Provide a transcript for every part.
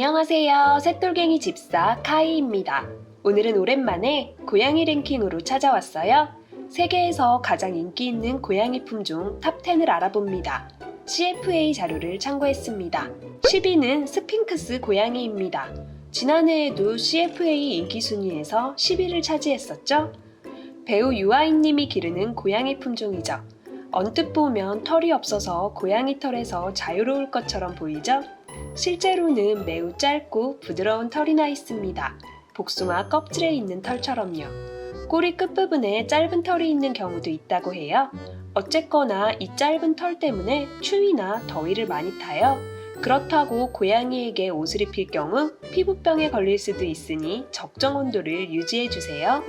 안녕하세요. 새돌갱이 집사 카이입니다. 오늘은 오랜만에 고양이 랭킹으로 찾아왔어요. 세계에서 가장 인기 있는 고양이 품종 탑10을 알아봅니다. CFA 자료를 참고했습니다. 10위는 스핑크스 고양이입니다. 지난해에도 CFA 인기 순위에서 10위를 차지했었죠. 배우 유아인님이 기르는 고양이 품종이죠. 언뜻 보면 털이 없어서 고양이 털에서 자유로울 것처럼 보이죠? 실제로는 매우 짧고 부드러운 털이 나 있습니다. 복숭아 껍질에 있는 털처럼요. 꼬리 끝부분에 짧은 털이 있는 경우도 있다고 해요. 어쨌거나 이 짧은 털 때문에 추위나 더위를 많이 타요. 그렇다고 고양이에게 옷을 입힐 경우 피부병에 걸릴 수도 있으니 적정 온도를 유지해 주세요.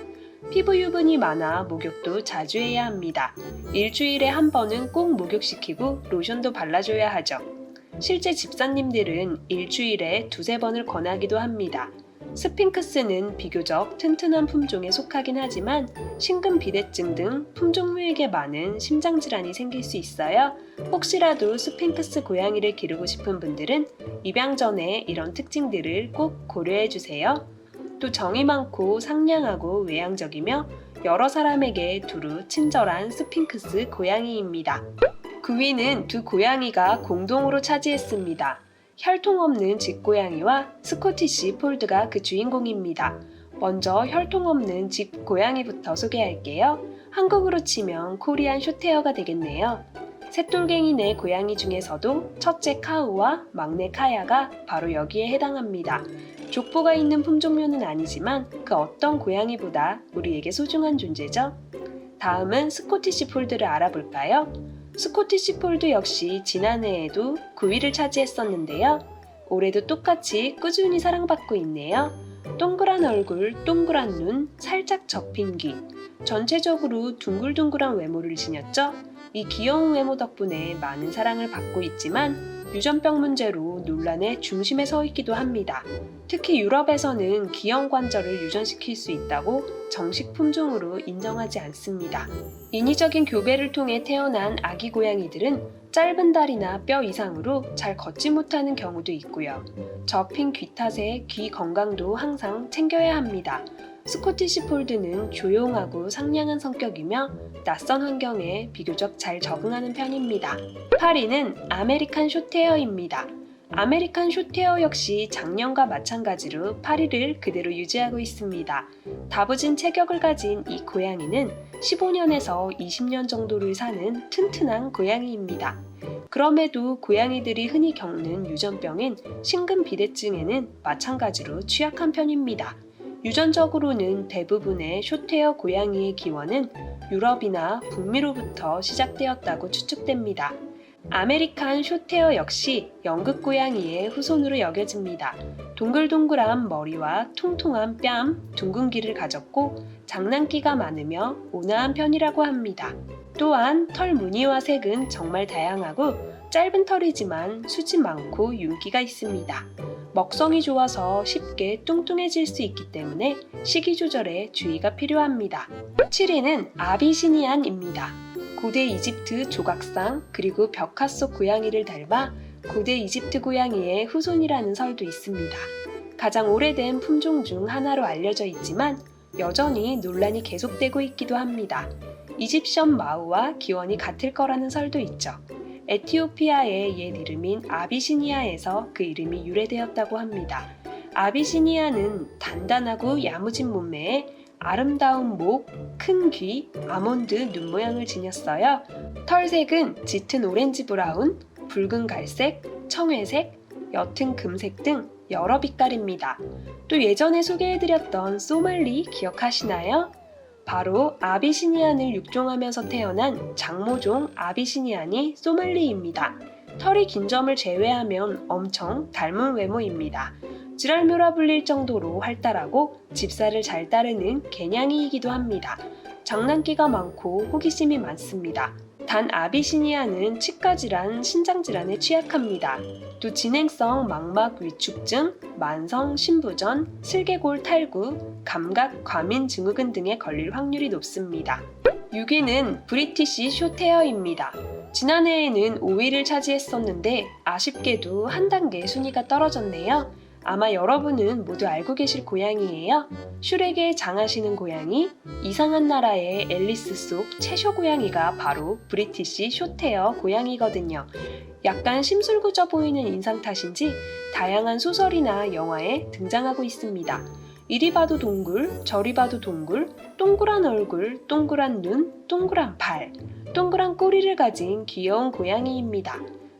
피부 유분이 많아 목욕도 자주 해야 합니다. 일주일에 한 번은 꼭 목욕시키고 로션도 발라줘야 하죠. 실제 집사님들은 일주일에 두세 번을 권하기도 합니다. 스핑크스는 비교적 튼튼한 품종에 속하긴 하지만 심근비대증 등 품종묘에게 많은 심장질환이 생길 수 있어요. 혹시라도 스핑크스 고양이를 기르고 싶은 분들은 입양 전에 이런 특징들을 꼭 고려해 주세요. 또 정이 많고 상냥하고 외향적이며 여러 사람에게 두루 친절한 스핑크스 고양이입니다. 9위는 두 고양이가 공동으로 차지했습니다. 혈통 없는 집고양이와 스코티시 폴드가 그 주인공입니다. 먼저 혈통 없는 집 고양이부터 소개할게요. 한국으로 치면 코리안 쇼테어가 되겠네요. 새돌갱이네 고양이 중에서도 첫째 카우와 막내 카야가 바로 여기에 해당합니다. 족보가 있는 품종묘는 아니지만 그 어떤 고양이보다 우리에게 소중한 존재죠. 다음은 스코티시 폴드를 알아볼까요? 스코티시 폴드 역시 지난해에도 9위를 차지했었는데요. 올해도 똑같이 꾸준히 사랑받고 있네요. 동그란 얼굴, 동그란 눈, 살짝 접힌 귀. 전체적으로 둥글둥글한 외모를 지녔죠. 이 귀여운 외모 덕분에 많은 사랑을 받고 있지만 유전병 문제로 논란의 중심에 서 있기도 합니다. 특히 유럽에서는 기형 관절을 유전시킬 수 있다고 정식 품종으로 인정하지 않습니다. 인위적인 교배를 통해 태어난 아기 고양이들은 짧은 다리나 뼈 이상으로 잘 걷지 못하는 경우도 있고요. 접힌 귀 탓에 귀 건강도 항상 챙겨야 합니다. 스코티시 폴드는 조용하고 상냥한 성격이며 낯선 환경에 비교적 잘 적응하는 편입니다. 8위는 아메리칸 쇼테어입니다. 아메리칸 쇼테어 역시 작년과 마찬가지로 8위를 그대로 유지하고 있습니다. 다부진 체격을 가진 이 고양이는 15년에서 20년 정도를 사는 튼튼한 고양이입니다. 그럼에도 고양이들이 흔히 겪는 유전병인 심근비대증에는 마찬가지로 취약한 편입니다. 유전적으로는 대부분의 쇼테어 고양이의 기원은 유럽이나 북미로부터 시작되었다고 추측됩니다. 아메리칸 쇼테어 역시 연극 고양이의 후손으로 여겨집니다. 동글동글한 머리와 통통한 뺨, 둥근 귀를 가졌고 장난기가 많으며 온화한 편이라고 합니다. 또한 털 무늬와 색은 정말 다양하고 짧은 털이지만 수지 많고 윤기가 있습니다. 먹성이 좋아서 쉽게 뚱뚱해질 수 있기 때문에 식이 조절에 주의가 필요합니다. 7위는 아비시니안입니다. 고대 이집트 조각상 그리고 벽화 속 고양이를 닮아 고대 이집트 고양이의 후손이라는 설도 있습니다. 가장 오래된 품종 중 하나로 알려져 있지만 여전히 논란이 계속되고 있기도 합니다. 이집션 마우와 기원이 같을 거라는 설도 있죠. 에티오피아의 옛 이름인 아비시니아에서 그 이름이 유래되었다고 합니다. 아비시니아는 단단하고 야무진 몸매에 아름다운 목, 큰 귀, 아몬드 눈 모양을 지녔어요. 털색은 짙은 오렌지 브라운, 붉은 갈색, 청회색, 옅은 금색 등 여러 빛깔입니다. 또 예전에 소개해드렸던 소말리 기억하시나요? 바로 아비시니안을 육종하면서 태어난 장모종 아비시니안이 소말리입니다. 털이 긴 점을 제외하면 엄청 닮은 외모입니다. 지랄묘라 불릴 정도로 활달하고 집사를 잘 따르는 개냥이이기도 합니다. 장난기가 많고 호기심이 많습니다. 단 아비시니아는 치과 질환, 신장 질환에 취약합니다. 또 진행성 망막 위축증, 만성 신부전, 슬개골 탈구, 감각 과민 증후군 등에 걸릴 확률이 높습니다. 6위는 브리티시 쇼테어입니다. 지난해에는 5위를 차지했었는데 아쉽게도 한 단계 순위가 떨어졌네요. 아마 여러분은 모두 알고 계실 고양이예요. 슈렉의 장하시는 고양이, 이상한 나라의 앨리스 속 채쇼 고양이가 바로 브리티시 쇼테어 고양이거든요. 약간 심술궂어 보이는 인상 탓인지 다양한 소설이나 영화에 등장하고 있습니다. 이리 봐도 동굴, 저리 봐도 동굴, 동그란 얼굴, 동그란 눈, 동그란 발, 동그란 꼬리를 가진 귀여운 고양이입니다.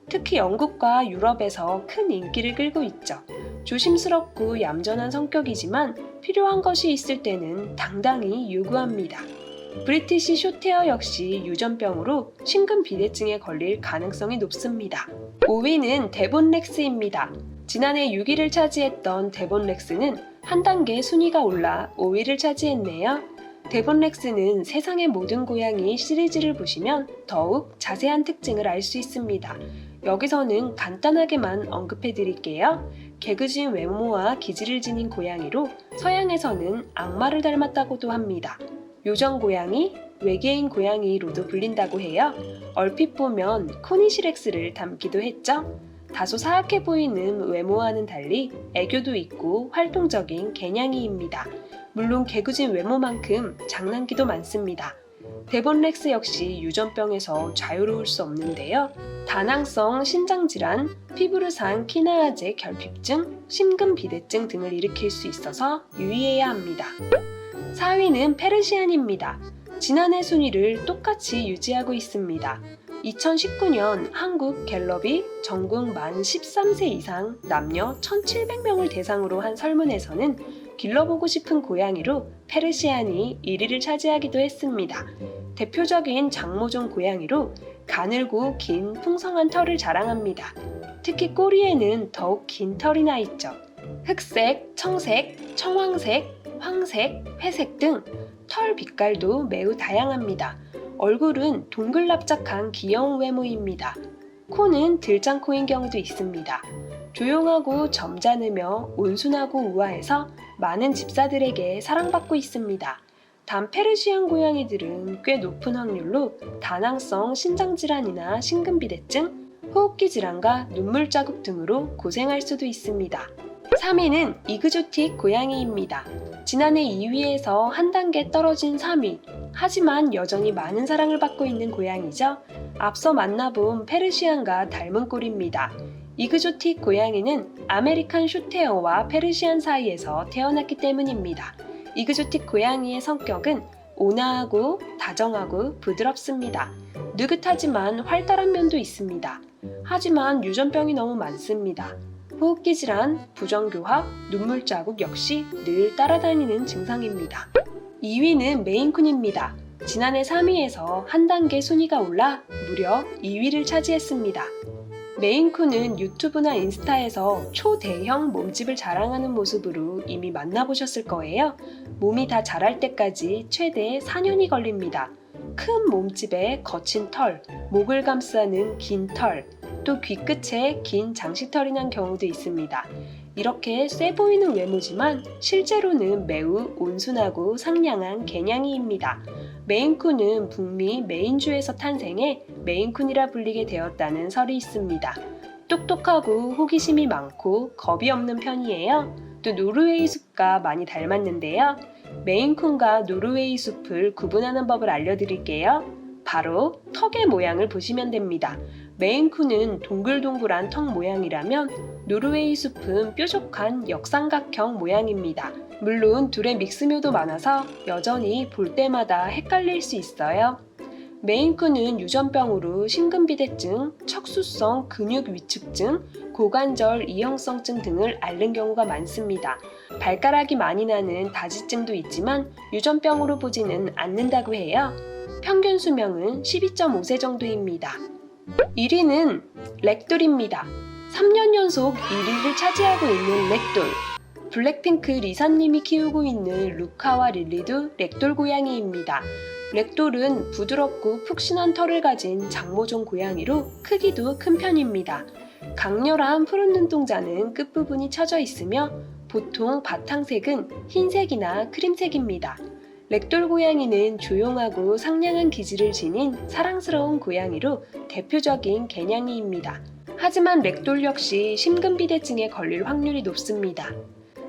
특히 영국과 유럽에서 큰 인기를 끌고 있죠. 조심스럽고 얌전한 성격이지만 필요한 것이 있을 때는 당당히 요구합니다. 브리티시 쇼테어 역시 유전병으로 심근 비대증에 걸릴 가능성이 높습니다. 5위는 데본 렉스입니다. 지난해 6위를 차지했던 데본 렉스는 한 단계 순위가 올라 5위를 차지했네요. 데본 렉스는 세상의 모든 고양이 시리즈를 보시면 더욱 자세한 특징을 알 수 있습니다. 여기서는 간단하게만 언급해 드릴게요. 개그진 외모와 기질을 지닌 고양이로 서양에서는 악마를 닮았다고도 합니다. 요정 고양이, 외계인 고양이로도 불린다고 해요. 얼핏 보면 코니시렉스를 닮기도 했죠. 다소 사악해 보이는 외모와는 달리 애교도 있고 활동적인 개냥이입니다. 물론 개구진 외모만큼 장난기도 많습니다. 데본 렉스 역시 유전병에서 자유로울 수 없는데요. 다낭성 신장질환, 피부르산 키나아제 결핍증, 심근비대증 등을 일으킬 수 있어서 유의해야 합니다. 4위는 페르시안입니다. 지난해 순위를 똑같이 유지하고 있습니다. 2019년 한국 갤럽이 전국 만 13세 이상 남녀 1,700명을 대상으로 한 설문에서는 길러보고 싶은 고양이로 페르시안이 1위를 차지하기도 했습니다. 대표적인 장모종 고양이로 가늘고 긴 풍성한 털을 자랑합니다. 특히 꼬리에는 더욱 긴 털이 나 있죠. 흑색, 청색, 청황색, 황색, 회색 등 털 빛깔도 매우 다양합니다. 얼굴은 동글납작한 귀여운 외모입니다. 코는 들장코인 경우도 있습니다. 조용하고 점잖으며 온순하고 우아해서 많은 집사들에게 사랑받고 있습니다. 단 페르시안 고양이들은 꽤 높은 확률로 다낭성 신장질환이나 심근비대증, 호흡기 질환과 눈물 자국 등으로 고생할 수도 있습니다. 3위는 이그조틱 고양이입니다. 지난해 2위에서 한 단계 떨어진 3위. 하지만 여전히 많은 사랑을 받고 있는 고양이죠. 앞서 만나본 페르시안과 닮은 꼴입니다. 이그조틱 고양이는 아메리칸 쇼테어와 페르시안 사이에서 태어났기 때문입니다. 이그조틱 고양이의 성격은 온화하고 다정하고 부드럽습니다. 느긋하지만 활달한 면도 있습니다. 하지만 유전병이 너무 많습니다. 호흡기 질환, 부정교합, 눈물 자국 역시 늘 따라다니는 증상입니다. 2위는 메인쿤입니다. 지난해 3위에서 한 단계 순위가 올라 무려 2위를 차지했습니다. 메인쿤은 유튜브나 인스타에서 초대형 몸집을 자랑하는 모습으로 이미 만나보셨을 거예요. 몸이 다 자랄 때까지 최대 4년이 걸립니다. 큰 몸집에 거친 털, 목을 감싸는 긴 털, 또 귀끝에 긴 장식털이 난 경우도 있습니다. 이렇게 쎄 보이는 외모지만 실제로는 매우 온순하고 상냥한 개냥이입니다. 메인쿤은 북미 메인주에서 탄생해 메인쿤이라 불리게 되었다는 설이 있습니다. 똑똑하고 호기심이 많고 겁이 없는 편이에요. 또 노르웨이 숲과 많이 닮았는데요. 메인쿤과 노르웨이 숲을 구분하는 법을 알려드릴게요. 바로 턱의 모양을 보시면 됩니다. 메인쿤은 동글동글한 턱 모양이라면 노르웨이 숲은 뾰족한 역삼각형 모양입니다. 물론 둘의 믹스묘도 많아서 여전히 볼 때마다 헷갈릴 수 있어요. 메인쿤은 유전병으로 심근비대증, 척수성 근육 위축증, 고관절 이형성증 등을 앓는 경우가 많습니다. 발가락이 많이 나는 다지증도 있지만 유전병으로 보지는 않는다고 해요. 평균 수명은 12.5세 정도입니다. 1위는 렉돌입니다. 3년 연속 1위를 차지하고 있는 렉돌. 블랙핑크 리사님이 키우고 있는 루카와 릴리도 렉돌 고양이입니다. 렉돌은 부드럽고 푹신한 털을 가진 장모종 고양이로 크기도 큰 편입니다. 강렬한 푸른 눈동자는 끝부분이 처져 있으며 보통 바탕색은 흰색이나 크림색입니다. 렉돌 고양이는 조용하고 상냥한 기질을 지닌 사랑스러운 고양이로 대표적인 개냥이입니다. 하지만 렉돌 역시 심근비대증에 걸릴 확률이 높습니다.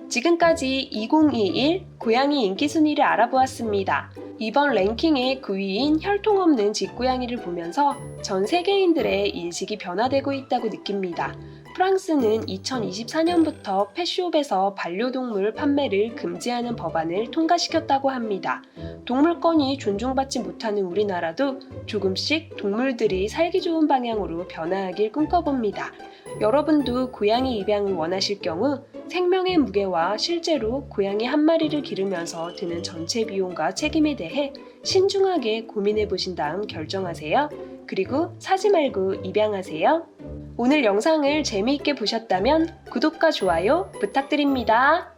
지금까지 2021 고양이 인기 순위를 알아보았습니다. 이번 랭킹의 9위인 혈통 없는 집고양이를 보면서 전 세계인들의 인식이 변화되고 있다고 느낍니다. 프랑스는 2024년부터 펫숍에서 반려동물 판매를 금지하는 법안을 통과시켰다고 합니다. 동물권이 존중받지 못하는 우리나라도 조금씩 동물들이 살기 좋은 방향으로 변화하길 꿈꿔봅니다. 여러분도 고양이 입양을 원하실 경우 생명의 무게와 실제로 고양이 한 마리를 기르면서 드는 전체 비용과 책임에 대해 신중하게 고민해 보신 다음 결정하세요. 그리고 사지 말고 입양하세요. 오늘 영상을 재미있게 보셨다면 구독과 좋아요 부탁드립니다.